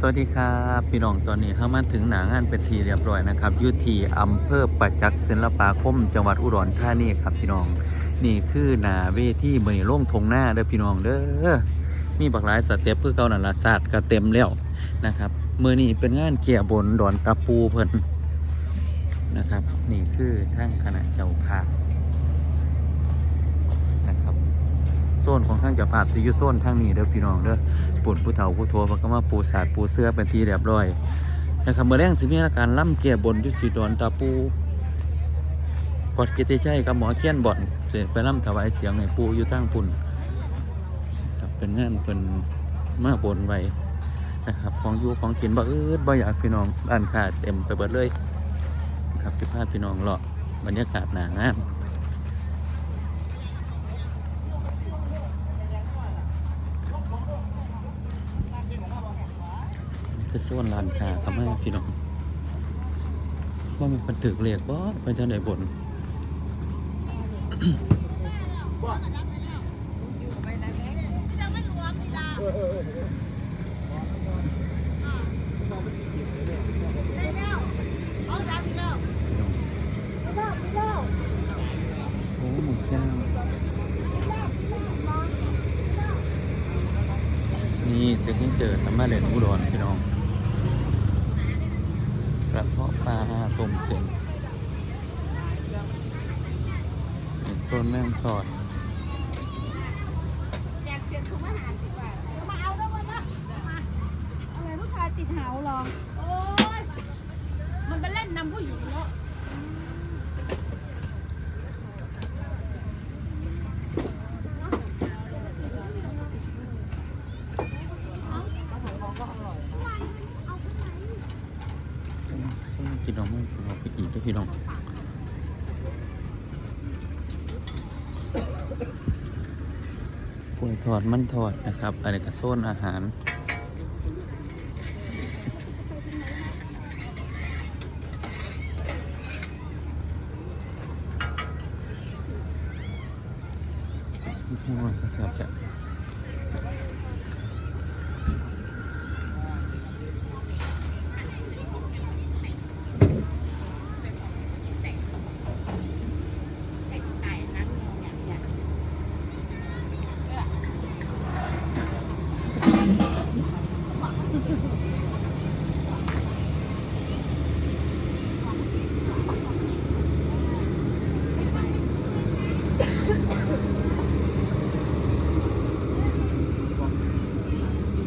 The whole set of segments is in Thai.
สวัสดีครับพี่น้องตอนนี้เข้ามาถึงหนางานเป็นทีเรียบร้อยนะครับยุทีอำเภอประจักษ์ศิลปาคม จังหวัดอุดรธานีครับพี่น้อง นี่คือหนาเวทีเมือโล่งทงหน้าเด้อพี่น้องเด้อมีบักหลายสเต็ปเพื่อเก่านันละศาสตร์ก็เต็มแล้วนะครับมือนี้เป็นงานเกี่ยบนดอนตะปูเพิ่นนะครับ นี่คือทั้งคณะเจ้าภาพนะครับโซนของทั้งเจ้าภาพซิอยุโซนทั้งนี้เด้อพี่น้องเด้อปุ่นผู้เฒ่าผู้โทมันก็มาปูสาดปูเสื้อเป็นทีเรียบร้อยนะครับเมื่อแรงสิมีอาการล่ำเกียบนยุสีดอนตาปูกอดกิติชัยกับหมอเคียนบ่อนเสร็จไปล่ำถวายเสียงให้ปูอยู่ตั้งปุ่นเป็นงานเป็นมาบนไว้นะครับของยูของกินบ่อืดบ่อยากพี่น้องบ้านขาดเต็มไปเบิดเลยครับสิบห้าพี่น้องเลาะบรรยากาศหนางาน คือส่วนลานคาครับแม่พี่น้องว่ามันเป็นตึกเรียกบ่ไปทางไหนบนโอ้หมูเจ้านี่เซ็กนี่เจอทำมาเลนอุดรพี่น้อง กระเพาะปลาต้ม เส้นโซนแม่งทอด แจกเสียงถุงอาหารสิบบาทมาเอาแล้วมามาอะไรผู้ชายติดเหาลอง โอ้ย มันไปเล่นนำผู้หญิงเนาะ ซึ่งกินน้องไม่กินน้องไปอีกด้วย พี่น้องกล้วยทอดมันทอดนะครับ อันนี้ก็โซนอาหาร โอ้ยก็แซ่บจ้ะ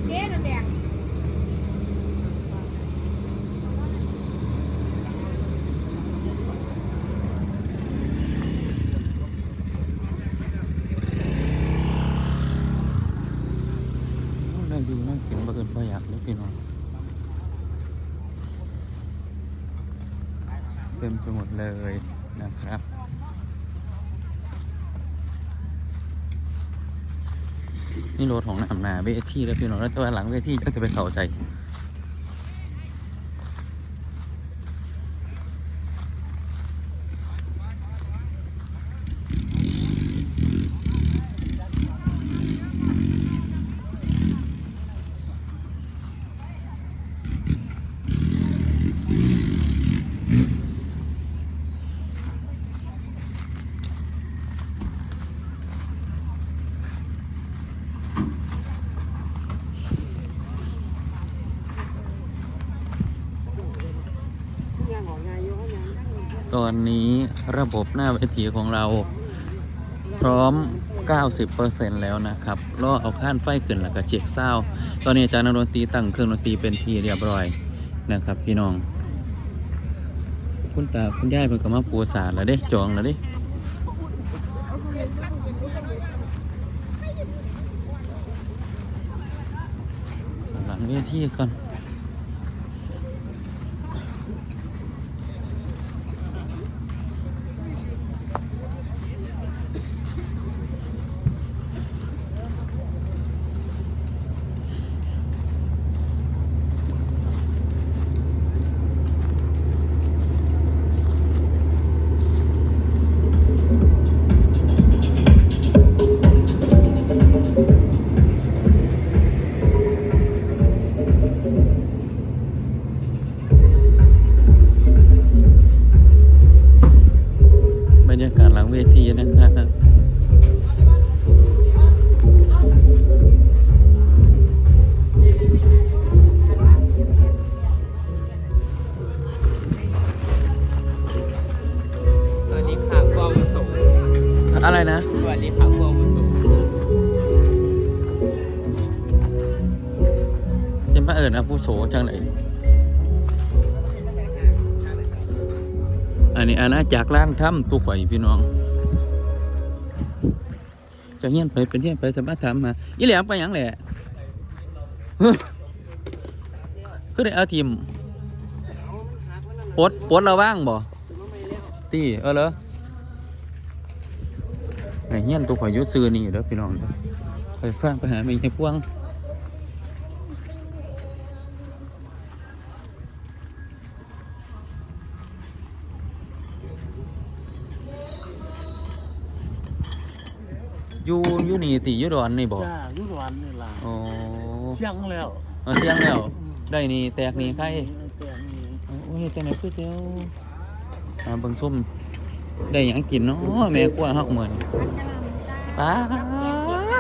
เก๊น้ำแดง ดูนั่งกินบะเกินบะอยากเลยพี่น้องเต็มไปหมดเลยนะครับนี่รถของน้ำหนาเวทีแล้วพี่น้องแล้วแต่ว่าหลังเวทีก็จะไปเขาใส่ ต อนนี้ระบบหน้าเวทีของเรา พร้อม 90%แล้วนะครับรอเอาข้านไฟขึ้นแล้วก็เจ็กเศร้าตอนนี้อาจารย์นักดนตรีตั้งเครื่องดนตรีเป็นทีเรียบร้อยนะครับ พี่น้อง คุณตาคุณยายเพิ่งก็มาปูสารแล้วเด้จองแล้วเด้หลังเวทีก่อน ทีนะครับสวัสะองส่งอะไรนะ สวัสดีค่ะกล้องมสูงยังมาเอิญนะผู้โสจังเลยอันนี้อาณาจักรล่างถ้ำตุกไข่พี่น้อง จะเฮียนไปเป็นเฮียนไปสามารถทำมาอีแหลมไปหยังแหละคือได้เอาทีมปดปดเราว่างบ่ตีเออเหรอไอ้เฮี้ยนตัวข่อยยุซื้อนี่เด้อพี่น้องเด้อไปฟังไปหามีให้พวง อยู่อยู่นี่ติอยู่ดอนนี่บ่จ้ายุรวันนี่ล่ะอ๋อเชียงแล้วเอาเสียงแล้ว ได้นี่แตกนี่ใครแต่นี่โอ้ยแต่ไหนคือเจ้าอ่าเบิ่งส้มได้หยังกินเนาะแม่กลัวเฮาเหมือนป้า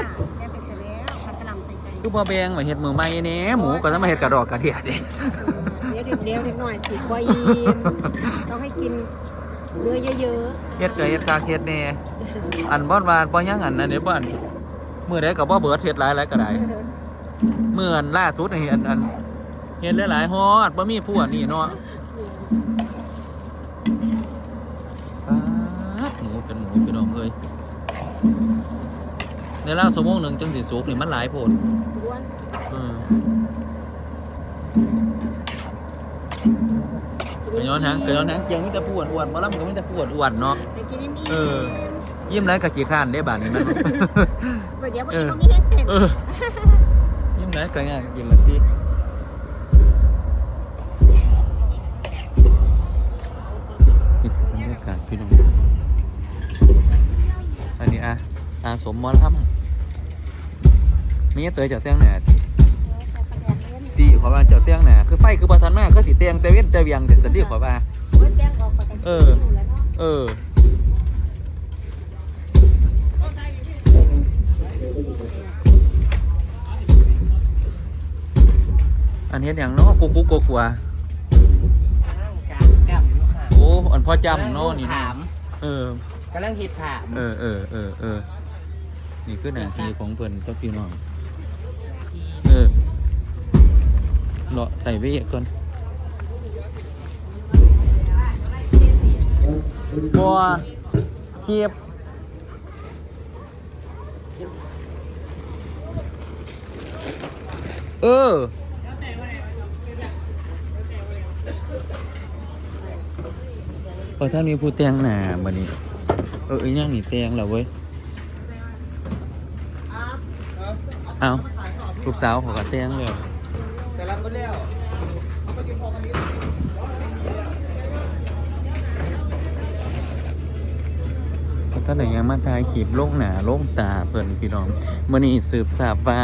ดแกไปเสร็จแล้วผัดกะหล่ำใส่ใจคือบ่แบงมาเฮ็ดมือใหม่แหน่หมูก็จะมาเฮ็ดกระดอกกระเดียดดิเดี๋ยวเดี๋ยวเด็กหน่อยสิกว่าอีมต้องให้กิน เนื้อเยอะเฮ็ดก็เฮ็ดกาเฮ็ดแหน่อันบ่อนว่าบ่ยังอันนั้นเด้บ่อันมื้อใดก็บ่เบิดเฮ็ดหลายหลายก็ได้ๆเมื่ออันล่าสุดนี่อันอันเฮ็ดหลายๆฮอดบ่มีผู้อันนี้เนาะป๊าดหมูเป็นหมูพี่น้องเอ้ยในราวชั่วโมงหนึงจังสิสุกนี่มันหลายโพดล้วนเออ เกยย้อนหางเกยย้อนหางเกียงมีแต่ผู้อ้วนบ่ลำก็มีแต่ผู้อ้วนเนาะไปกินอิ่เออ ยิ้มไรกับขี้ข้านได้บาดนี้มัน เดี๋ยวพวกอีกพวกนี้ให้เสร็จเออ ยิ้มไรก็ง่ายกินละทีนี่คือบรรยากาศพี่น้องอันนี้อะอาสมมอลำมีเตยจ้าเตียงไหน ขอว่าเจ้าเตียงหนาคือไฟคือบัทันมากคือติเตียงแต่เว้นแต่เวียงแต่สันดีขอว่าเออ เอออันนี้อย่างเนาะกุ๊กกุ๊กกัวกัวกางกำลูกค้าโอ้อันพ่อจำเนาะนี่ถาเนาะมเออกำลังคิดถามเออเออเออเออนี่คือหน้าที่ของเพิ่นเจ้าพี่น้อง เลาะไต่ไปเอีกก่อนบัวเคียบเออพอท่านมีผู้แตงหนาบัดนี้ เออไอีหยังนี่แตงแล้วเว้ย เอาลูกสาวขอก็แตงเลย แต่รับก็แล้วพอท่านไหนยังมาถ่ายคลิปลงหนาลงตาเพิ่นพี่น้องมื่อนี้สืบทราบว่า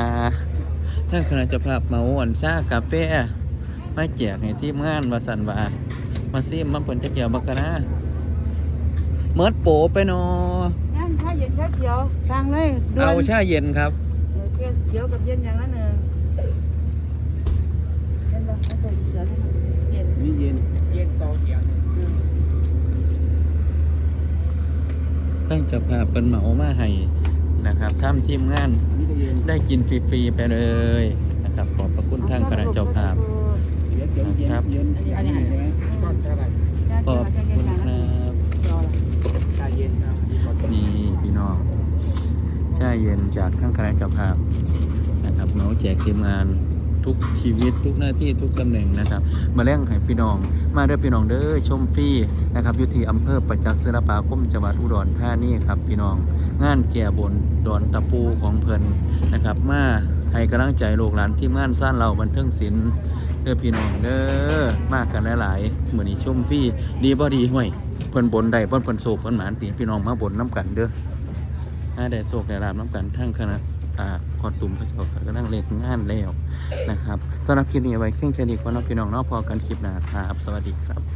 ท่านคณะเจ้าภาพมาอ่อนซ่ากาแฟมาแจกให้ทีมงานว่าสันว่ามาซิมมาเพิ่นจะเกี่ยวบักกะนะเมิดโปไปเนอน้ำชาเย็นชาเขียวสั่งเลยด่วนเอาชาเย็นครับเดี๋ยวเขียวกับเย็นอย่างนั้นเอง เย็นบ่เอาใส่เขียวให้หน่อยเย็นนี่เย็นเย็นสองเสียงท่านเจ้าภาพเป็นเหมามาให้นะครับทำทีมงานนี่ก็เย็นได้กินฟรีๆไปเลยนะครับขอบพระคุณทางคณะเจ้าภาพเย็นเย็นเย็นเย็นอันนี้ใช่ไหมก้อนเท่าไหร่ขอบคุณครับชาเย็นครับนี่พี่น้องแช่เย็นจากข้างคณะเจ้าภาพนะครับเหมาแจกทีมงาน ทุกชีวิตทุกหน้าที่ทุกตำแหน่งนะครับ มาแล่งให้พี่น้อง มาเด้อพี่น้องเด้อชมฟรีนะครับอยู่ที่อำเภอประจักษ์ศิลปาคมจังหวัดอุดรธานีครับพี่น้อง งานแก่บนดอนตะปูของเพิ่นนะครับ มาให้กำลังใจลูกหลานทีมงานสร้างเราบันเทิงศิลป์เด้อพี่น้องเด้อมากกันหลายๆมื้อนี้ชมฟรีดีบ่ดีห้วยเพิ่นบนได้เพิ่นเพิ่นโศกเพิ่นหมานติพี่น้องมาบนน้ำกันเด้อหาได้โศกได้ลาบน้ำกันทั้งคณะอ่าขอตุ่มพระเจ้าก็กำลังเล็กงานแล้ว นะครับสำหรับคลิปนี้ไว้เพียงแค่นี้ก่อนเนาะพี่น้องเนาะพอกันคลิปหน้าครับสวัสดีครับ